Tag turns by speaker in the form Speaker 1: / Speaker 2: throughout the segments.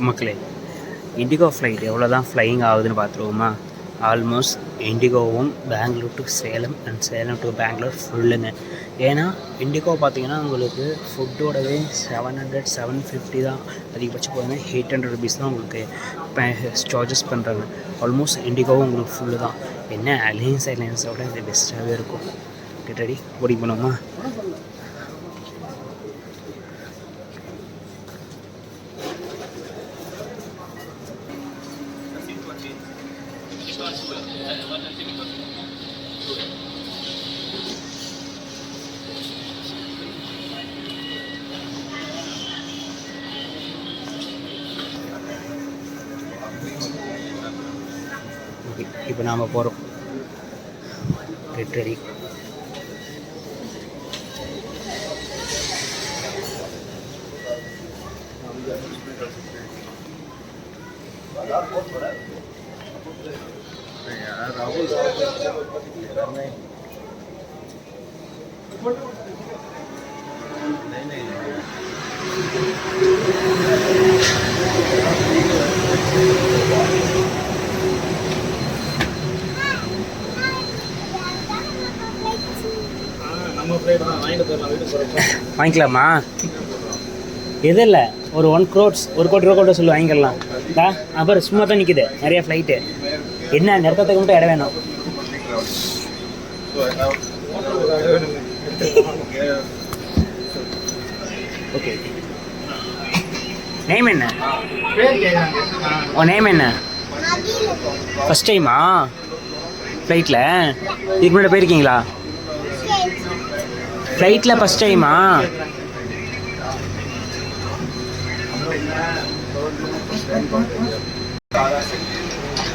Speaker 1: மக்களே indigo flight எவ்வளோ தான் ஃப்ளையிங் ஆகுதுன்னு பார்த்துருவோமா? Almost இண்டிகோவும் Bangalore to Salem and Salem to Bangalore ஃபுல்லுங்க ஏன்னா இண்டிகோ பார்த்தீங்கன்னா உங்களுக்கு ஃபுட்டோடவே செவன் ஹண்ட்ரட் செவன் ஃபிஃப்டி தான் அதிகபட்சம் போதுங்க எயிட் ஹண்ட்ரட் ருபீஸ் தான் உங்களுக்கு சார்ஜஸ் பண்ணுறாங்க ஆல்மோஸ்ட் இண்டிகோவும் உங்களுக்கு ஃபுல்லு தான் என்ன அலையன்ஸ் அலையன்ஸோட இது பெஸ்ட்டாகவே இருக்கும். ரெடி ஓடி போனோமா இப்போ நாம் போகிறோம் கெட்
Speaker 2: Thank you.
Speaker 1: வாங்கிக்கலாமா? எது இல்லை ஒரு ஒன் க்ரோட்ஸ் ஒரு கோடி ரூபா கூட சொல்லி வாங்கிக்கலாம். டா அப்புறம் சும்மா தான் நிற்குது நிறைய ஃப்ளைட்டு என்ன நிறுத்தத்துக்கு மட்டும் இடம் வேணும்? ஓகே நேம் என்ன? உன் நேம் என்ன? ஃபஸ்ட் டைமா ஃப்ளைட்டில் இதுக்கு முன்னாடி போயிருக்கீங்களா? ஃப்ளைட்டில் ஃபஸ்ட் டைமா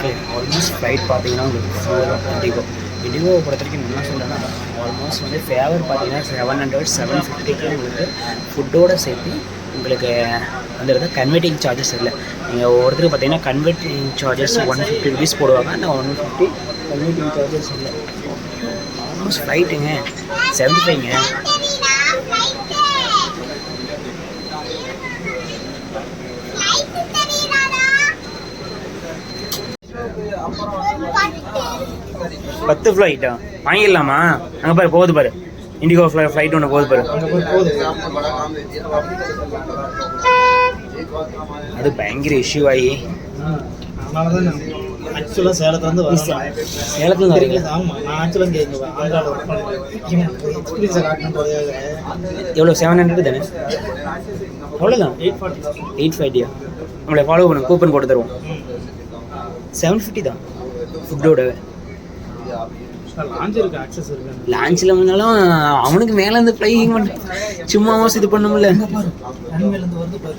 Speaker 1: ஆல்மோஸ்ட் ஃப்ளைட் பார்த்தீங்கன்னா உங்களுக்கு இண்டிகோ இண்டிகோவை பொறுத்த வரைக்கும் என்ன சொல்கிறேன்னா ஆல்மோஸ்ட் வந்து ஃபேவர் பார்த்தீங்கன்னா செவன் ஹண்ட்ரட் செவன் ஃபிஃப்டிக்கு உங்களுக்கு ஃபுட்டோட சேர்த்து உங்களுக்கு வந்துடுது கன்வெர்ட்டிங் சார்ஜஸ் இல்லை. நீங்கள் ஒவ்வொருத்தருக்கு பார்த்தீங்கன்னா converting charges one fifty rupees போடுவாங்க. அந்த ஒன் ஃபிஃப்டி கன்வெர்ட்டிங் சார்ஜஸ் இல்லை. ஆல்மோஸ்ட் ஃப்ளைட்டுங்க செவன்ட்டி ஃபைவ்ங்க பத்து ஃப்ளைட்டா வாங்கிடலாமா? அங்கே பாரு போகுது பாரு. இண்டிகோ ஃப்ளை ஃப்ளைட் ஒன்று போகுது பாரு. அது பயங்கர இஷ்யூ ஆகி
Speaker 2: ஆக்சுவலாக சேலத்துலேருந்து வரேன்.
Speaker 1: சேலத்துல இருந்து
Speaker 2: தெரியல ஆமாம் நான் ஆக்சுவலாக இங்கே இங்கே எக்ஸ்பீரியன்ஸை காட்டணுன்றதுக்காக
Speaker 1: எவ்வளோ செவன் ஹண்ட்ரட் தானே? அவ்வளோதான்
Speaker 2: எயிட் ஃபார்ட்டி
Speaker 1: எயிட் ஃபைவ்டியா நம்மளை ஃபாலோ பண்ணு கூப்பன் போட்டு தருவோம். செவன் ஃபிஃப்டி தான். ஃபுட்டோட
Speaker 2: லாஞ்ச் இருக்கு ஆக்சஸ் இருக்கு.
Speaker 1: லான்ச்சில் வந்தாலும் அவனுக்கு மேலே இருந்து பண்ணும்ல.
Speaker 2: ரன்வேலேருந்து வருது பாரு.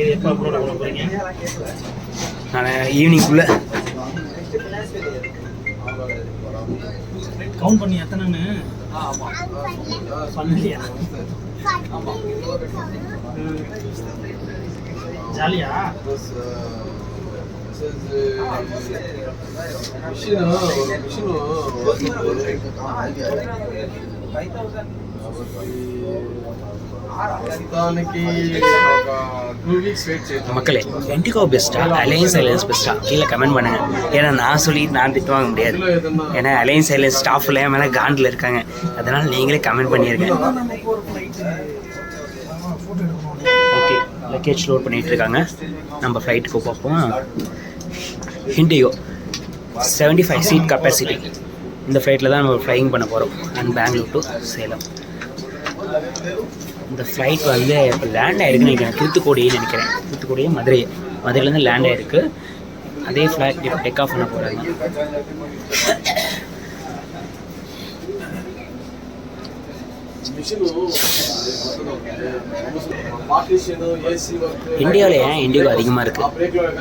Speaker 2: இது பண்ண
Speaker 1: நான் ஈவினிங்குள்ளே
Speaker 2: கவுண்ட் பண்ணி எத்தனைன்னு? பண்ணலையா? ஜாலியா?
Speaker 3: மிஷினு மிஷினு
Speaker 1: மக்களே என்டிகோ பெஸ்டா அலையன்ஸ் அலையன்ஸ் பெஸ்ட்டா கீழே கமெண்ட் பண்ணுங்க. ஏன்னா நான் சொல்லி நான் திட்டு வாங்க முடியாது. ஏன்னா அலையன்ஸ் அலையன்ஸ் ஸ்டாஃப்ல என் மேலே காண்டில் இருக்காங்க. அதனால நீங்களே கமெண்ட் பண்ணியிருக்கேன் லக்கேஜ் லோட் பண்ணிகிட்டு இருக்காங்க நம்ம ஃப்ளைட்டுக்கு பார்ப்போம் ஹிண்டியோ செவன்டி ஃபைவ் சீட் கெப்பாசிட்டி இந்த ஃப்ளைட்டில் தான் நம்ம ஃப்ளைங் பண்ண போகிறோம் அண்ட் பெங்களூர் டு சேலம் இந்த ஃப்ளைட் வந்து இப்போ லேண்ட் ஆகிருக்குன்னு நினைக்கிறேன். தூத்துக்குடின்னு நினைக்கிறேன். தூத்துக்குடி மதுரை. மதுரையிலேருந்து லேண்ட் ஆகிருக்கு அதே ஃப்ளைட் இப்போ டேக் ஆஃப் பண்ண போகிறாங்க இந்தியாவில் ஏன் இண்டிகோ அதிகமாக இருக்குது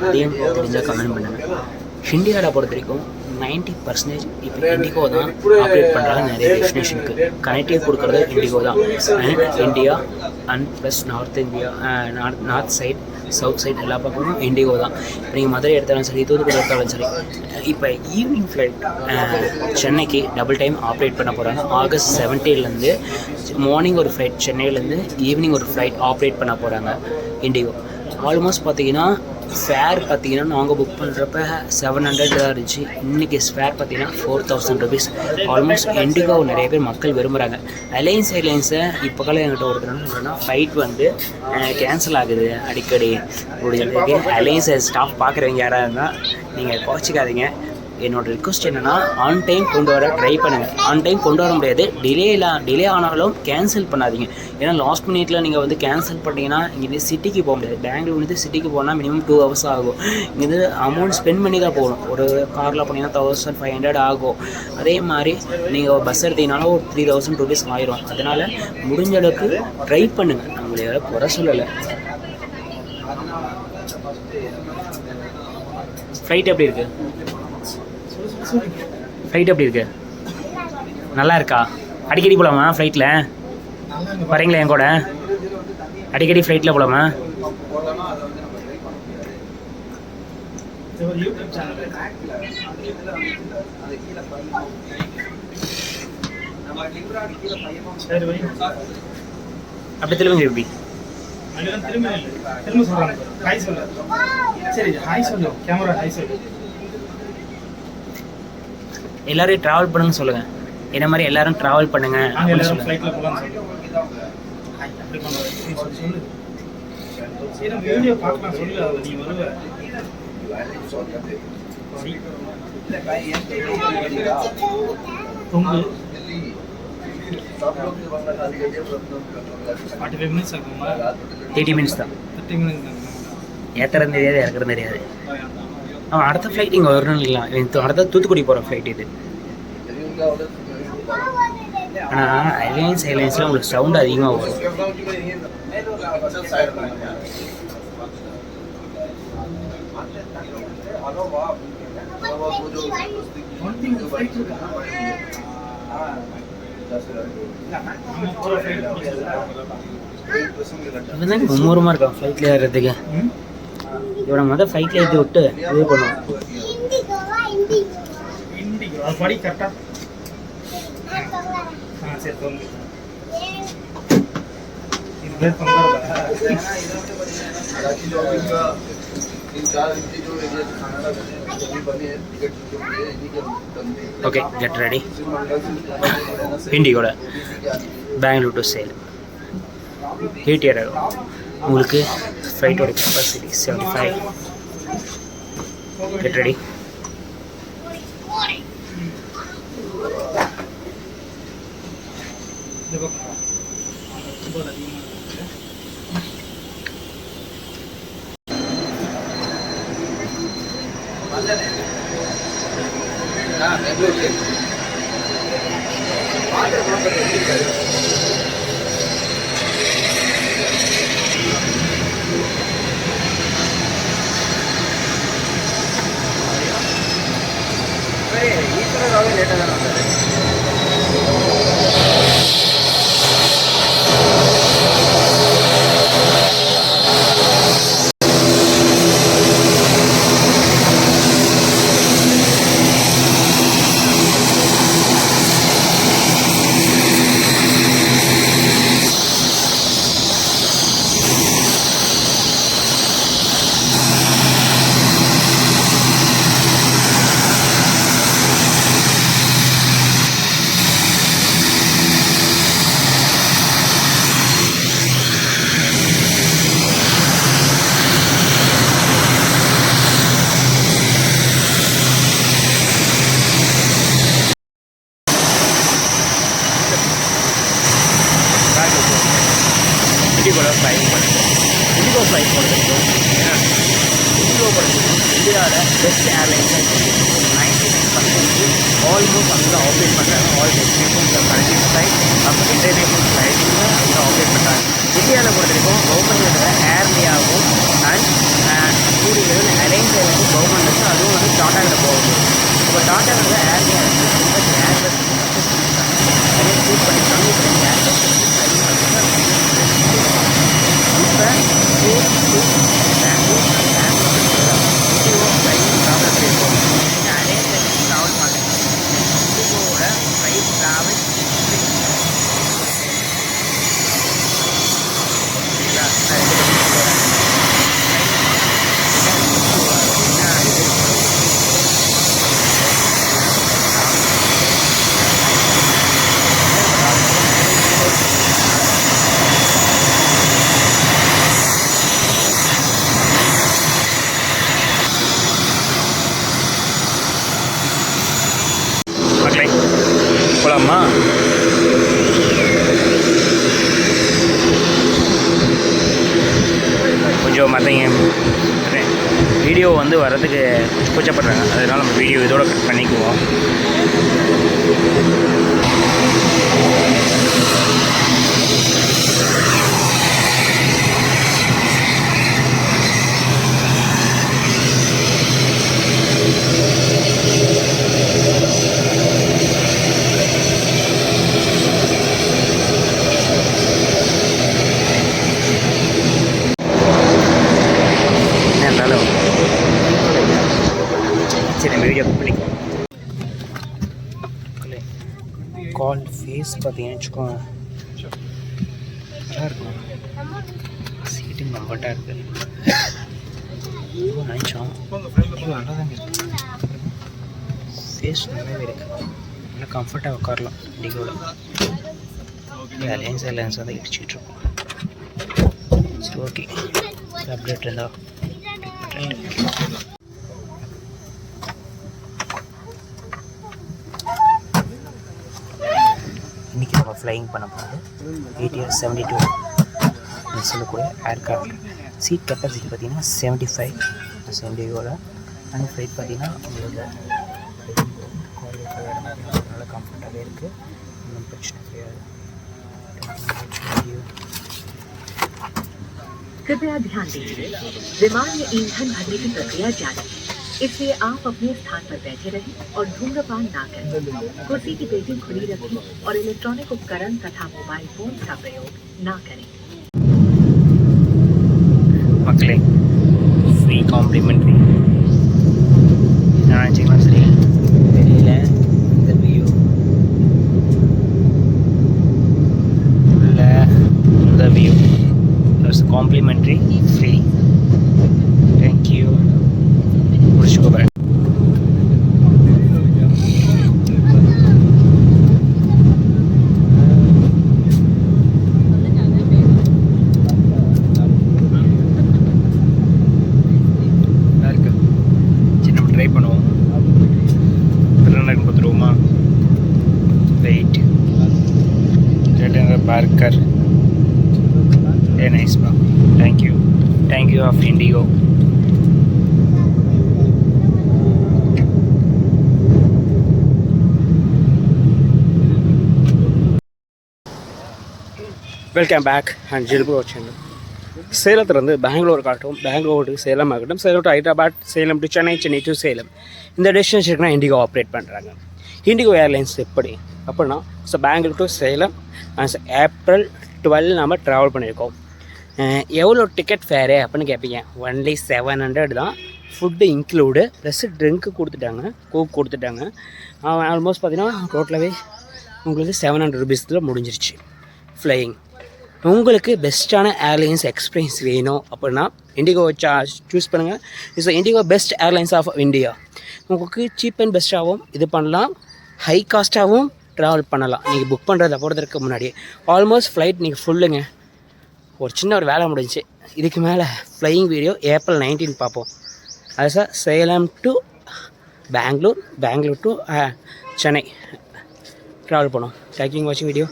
Speaker 1: அதையும் தெரிஞ்சால் கமெண்ட் பண்ணுங்கள் இந்தியாவில் பொறுத்த வரைக்கும் நைன்ட்டி பர்சன்டேஜ் இப்போ இண்டிகோ தான் ஆப்ரேட் பண்ணுறாங்க நிறைய டெஸ்டினேஷனுக்கு கனெக்டிவ் கொடுக்குறது இண்டிகோ தான். And India and plus north India north north side south side எல்லா பக்கமும் இண்டிகோ தான். இப்போ நீங்கள் மதுரை எடுத்தாலும் சரி தூத்துக்குடி எடுத்தாலும் சரி இப்போ ஈவினிங் ஃப்ளைட் சென்னைக்கு டபுள் டைம் ஆப்ரேட் பண்ண போகிறாங்க ஆகஸ்ட் செவன்டீன்லேருந்து மார்னிங் ஒரு ஃப்ளைட் சென்னையிலேருந்து ஈவினிங் ஒரு ஃப்ளைட் ஆப்ரேட் பண்ண போகிறாங்க இண்டிகோ. ஆல்மோஸ்ட் பார்த்தீங்கன்னா ஃபேர் பார்த்தீங்கன்னா நாங்கள் புக் பண்ணுறப்ப செவன் ஹண்ட்ரட் தான் இருந்துச்சு. இன்றைக்கி ஃபேர் பார்த்தீங்கன்னா four thousand rupees almost IndiGo நிறைய பேர் மக்கள் விரும்புகிறாங்க அலையன்ஸ் ஏர்லைன்ஸை இப்போ காலம் என்கிட்ட ஒருத்தர் என்ன சொல்கிறேன்னா ஃப்ளைட் வந்து கேன்சல் ஆகுது அடிக்கடி. அப்படின்னு அலையன்ஸ் ஸ்டாஃப் பார்க்குறவங்க யாராக இருந்தால் நீங்கள் குறைச்சிக்காதீங்க என்னோட ரிக்வஸ்ட் என்னென்னா ஆன் டைம் கொண்டு வர ட்ரை பண்ணுங்கள் ஆன் டைம் கொண்டு வர முடியாது. டிலே டிலே ஆனாலும் கேன்சல் பண்ணாதீங்க. ஏன்னா லாஸ்ட் மினிட்ல நீங்கள் வந்து கேன்சல் பண்ணிங்கன்னா இங்கேருந்து சிட்டிக்கு போக முடியாது. பெங்களூர்லேருந்து சிட்டிக்கு போனால் மினிமம் டூ ஹவர்ஸ் ஆகும். இங்கேருந்து அமௌண்ட் ஸ்பெண்ட் பண்ணி தான் போகணும். ஒரு காரில் போனீங்கன்னா தௌசண்ட் ஃபைவ் ஹண்ட்ரட் ஆகும். அதே மாதிரி நீங்கள் பஸ் எடுத்தீங்கனாலும் ஒரு த்ரீ தௌசண்ட் ருபீஸ் ஆயிரும். அதனால் முடிஞ்ச அளவுக்கு ட்ரை பண்ணுங்கள் நம்மளை குறை சொல்லலை. ஃப்ளைட் எப்படி இருக்குது ஃப்ளைட் எப்படி இருக்கு? நல்லா இருக்கா? அடிக்கடி போகலாமா ஃப்ளைட்டில் வரீங்களா என் கூட? அடிக்கடி ஃப்ளைட்டில் போகலாமா அப்படி திரும்ப எப்படி?
Speaker 2: திரும்ப நில்லு. திரும்ப சொல்றாங்க ஹாய் சொல்லு. சரி ஹாய் சொல்லு. கேமரா ஹாய் சொல்லு.
Speaker 1: எல்லாரையும் ட்ராவல் பண்ணுங்க சொல்லுங்க. என்ன மாதிரி எல்லாரும் ட்ராவல் பண்ணுங்க எயிட்டி மினிட்ஸ் தான். ஏத்துறது தெரியாது இறக்குறது தெரியாது. அவன் அடுத்த ஃப்ளைட் இங்கே வரணும் இல்லைங்களா அடுத்த தூத்துக்குடி போகிற ஃப்ளைட் இது. ஆனால் அலையன்ஸ் ஏர்லைன்ஸில் உங்களுக்கு சவுண்ட் அதிகமாக வரும். மும்முரமாக இருக்கான் ஃப்ளைட்டில்
Speaker 2: ஏறதுக்கு.
Speaker 1: இவனை மொதல் ஃப்ளைட்டில் ஏற்றி விட்டு இது பண்ணுவான்
Speaker 2: இண்டிகோ. அது படி கரெக்டா ஆ? சரி தொங்கு இது பேர் தொங்காதா
Speaker 1: உங்களுக்கு ஃப்ளைட்டோட capacity seventy five get ready
Speaker 2: இந்த பக்கம் ரொம்ப அதிகமாக
Speaker 1: ஆல்மோஸ்ட் அங்கே ஆப்ரேட் பண்ணுறாங்க ஆல் டெஸ்டினேஷன்ஸ் கனெக்டிங் ஃப்ளைட் அப்புறம் இன்டர்நேஷனல் ஃப்ளைட்ஸும் அங்கே ஆப்ரேட் பண்ணுறாங்க இந்தியாவில் பொறுத்தவரைக்கும் கவர்மெண்ட்டோட கவர்மெண்ட் வந்து கூச்சப்படுறாங்க அதனால் நம்ம வீடியோ இதோட கட் பண்ணிக்குவோம் என்ன இருந்தாலும் சரி நம்ம வீடியோ கட் பண்ணிக்குவோம் கால் ஃபேஸ் பார்த்தீங்கன்னு வச்சுக்கோங்க. நல்லா இருக்கும். சீட்டு கம்ஃபர்ட்டாக இருக்குது ரொம்ப நினச்சோம் நல்லா தான் இருக்கு. ஃபேஸ் நல்லாவே இருக்கு. நல்லா கம்ஃபர்ட்டாக உட்காரலாம். இண்டிகோட அலையன்ஸ் அலையன்ஸ் வந்து இடிச்சிட்டு இருக்கோம். சரி ஓகே அப்டேட் இருந்தால் இன்றைக்கி நம்ம ஃப்ளைங் பண்ண போகிறது ஏடிஆர் செவன்டி டூ சொல்லக்கூடிய ஏர்க்ராஃப்ட் சீட் கெப்பாசிட்டி பார்த்தீங்கன்னா செவன்ட்டி ஃபைவ் செவன்டியோட அண்ட் ஃப்ளைட் பார்த்தீங்கன்னா உங்களுக்கு நல்ல கம்ஃபர்ட்டாகவே இருக்குது ஒன்றும் பிரச்சனை கிடையாது
Speaker 4: कृपया ध्यान दीजिए विमान में ईंधन भरने की प्रक्रिया जारी है इसलिए आप अपने स्थान पर बैठे रहें और धूम्रपान ना करें। कुर्सी की पेटी खुली रखें और इलेक्ट्रॉनिक उपकरण तथा मोबाइल फ़ोन का प्रयोग ना करें।
Speaker 1: पकड़े। Free complimentary of indigo. Welcome back and ஜில்புரோ வச்சுங்க சேலத்துலேருந்து பெங்களூர் காட்டும் பெங்களூர் டு சேலம் ஆகட்டும். Salem to Hyderabad Salem to Chennai Chennai to Salem. இந்த டெஸ்டினேஷனுக்குனா இண்டிகோ ஆப்ரேட் பண்ணுறாங்க இண்டிகோ ஏர்லைன்ஸ் எப்படி? அப்படின்னா so Bengaluru to Salem April twelve நம்ம ட்ராவல் பண்ணியிருக்கோம். எவ்வளோ டிக்கெட் ஃபேரு அப்படின்னு கேட்பீங்க ஒன்லி செவன் ஹண்ட்ரட் தான். ஃபுட்டு இன்க்ளூடு ப்ளஸ் ட்ரிங்க்கு கொடுத்துட்டாங்க கோக் கொடுத்துட்டாங்க. ஆல்மோஸ்ட் பார்த்தீங்கன்னா டோட்டலாகவே உங்களுக்கு செவன் ஹண்ட்ரட் ருபீஸில் முடிஞ்சிருச்சு. ஃப்ளையிங் உங்களுக்கு பெஸ்ட்டான ஏர்லைன்ஸ் எக்ஸ்பீரியன்ஸ் வேணும் அப்படின்னா இண்டிகோ சா சூஸ் பண்ணுங்கள் it's IndiGo best airlines of India உங்களுக்கு சீப் அண்ட் பெஸ்ட்டாகவும் இது பண்ணலாம். ஹை காஸ்ட்டாகவும் ட்ராவல் பண்ணலாம். நீங்கள் புக் பண்ணுறத போகிறதுக்கு முன்னாடி ஆல்மோஸ்ட் ஃப்ளைட் நீங்கள் ஃபுல்லுங்க ஒரு சின்ன ஒரு வேலை முடிஞ்சு இதுக்கு மேலே ஃப்ளையிங் வீடியோ ஏப்ரல் நைன்டீன் பார்ப்போம். அது sir Salem to Bangalore Bangalore to Chennai. Travel பண்ணோம். தேங்க்யூ வாட்சிங் video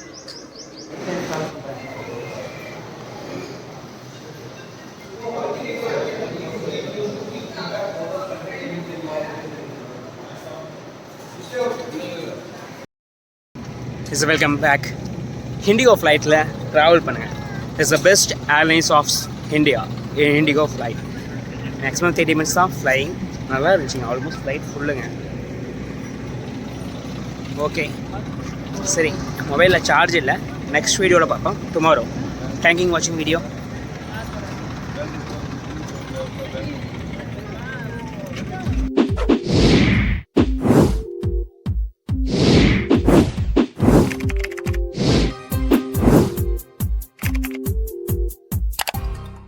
Speaker 1: is welcome back IndiGo ஃப்ளைட்டில் ட்ராவல் பண்ணுங்கள் is the best airlines of India IndiGo flight maximum thirty minutes தான் ஃப்ளைங் நல்லா இருந்துச்சுங்க almost flight ஃபுல்லுங்க okay சரி மொபைலில் சார்ஜ் இல்லை. நெக்ஸ்ட் வீடியோவில் பார்ப்போம். டுமாரோ தேங்க்யூ வாட்சிங் வீடியோ